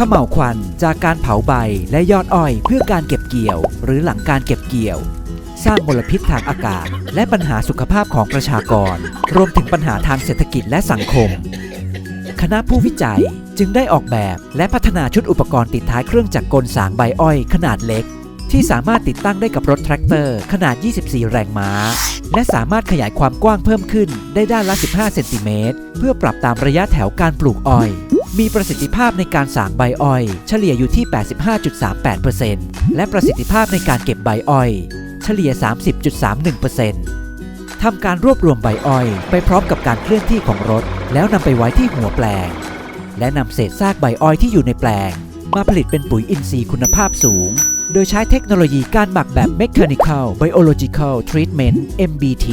ขม่าวควันจากการเผาใบและยอดอ้อยเพื่อการเก็บเกี่ยว หรือหลังการเก็บเกี่ยว สร้างมลพิษทางอากาศ และปัญหาสุขภาพของประชากร รวมถึงปัญหาทางเศรษฐกิจและสังคม คณะผู้วิจัยจึงได้ออกแบบและพัฒนาชุดอุปกรณ์ติดท้ายเครื่องจักรกลสางใบอ้อยขนาดเล็ก ที่สามารถติดตั้งได้กับรถแทรกเตอร์ขนาด 24 แรงม้า และสามารถขยายความกว้างเพิ่มขึ้นได้ด้านละ 15 เซนติเมตรเพื่อปรับตามระยะแถวการปลูกอ้อย มีประสิทธิภาพในการสางใบอ้อย เฉลี่ยอยู่ที่ 85.38%และประสิทธิภาพในการเก็บใบอ้อย เฉลี่ย 30.31%ทำการรวบรวมใบอ้อย ไปพร้อมกับการเคลื่อนที่ของรถ แล้วนำไปไว้ที่หัวแปลง และนำเศษซากใบอ้อยที่อยู่ในแปลง มาผลิตเป็นปุ๋ยอินทรีย์คุณภาพสูง โดยใช้เทคโนโลยีการหมักแบบ Mechanical Biological Treatment MBT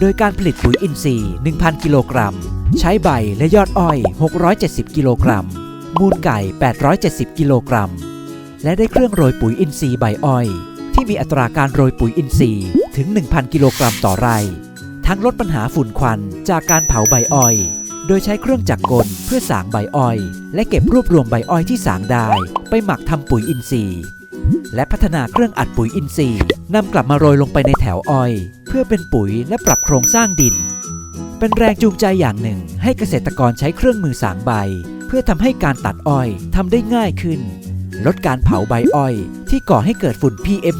โดยการผลิตปุ๋ยอินทรีย์ 1,000 กิโลกรัม ใช้ใบและยอดอ้อย 670 กิโลกรัม มูลไก่ 870 กิโลกรัม และได้เครื่องโรยปุ๋ยอินทรีย์ใบอ้อย ที่มีอัตราการโรยปุ๋ยอินทรีย์ถึง 1,000 กิโลกรัมต่อไร่ ทั้งลดปัญหาฝุ่นควันจากการเผาใบอ้อย โดยใช้เครื่องจักรกลเพื่อสางใบอ้อย และเก็บรวบรวมใบอ้อยที่สางได้ ไปหมักทำปุ๋ยอินทรีย์ และพัฒนาเครื่องอัดปุ๋ยอินทรีย์นำกลับมาโรยลงไปในแถวอ้อย เพื่อเป็นปุ๋ยและปรับโครงสร้างดิน เป็นแรงจูงใจอย่างหนึ่ง ให้เกษตรกรใช้เครื่องมือสางใบ เพื่อทำให้การตัดอ้อยทำได้ง่ายขึ้น ลดการเผาใบอ้อย ที่ก่อให้เกิดฝุ่น PM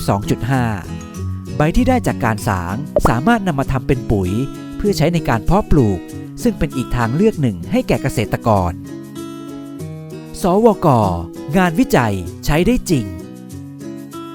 2.5 ใบที่ได้จากการสางสามารถนำมาทำเป็นปุ๋ย เพื่อใช้ในการเพาะปลูก ซึ่งเป็นอีกทางเลือกหนึ่งให้แก่เกษตรกร สวก งานวิจัยใช้ได้จริง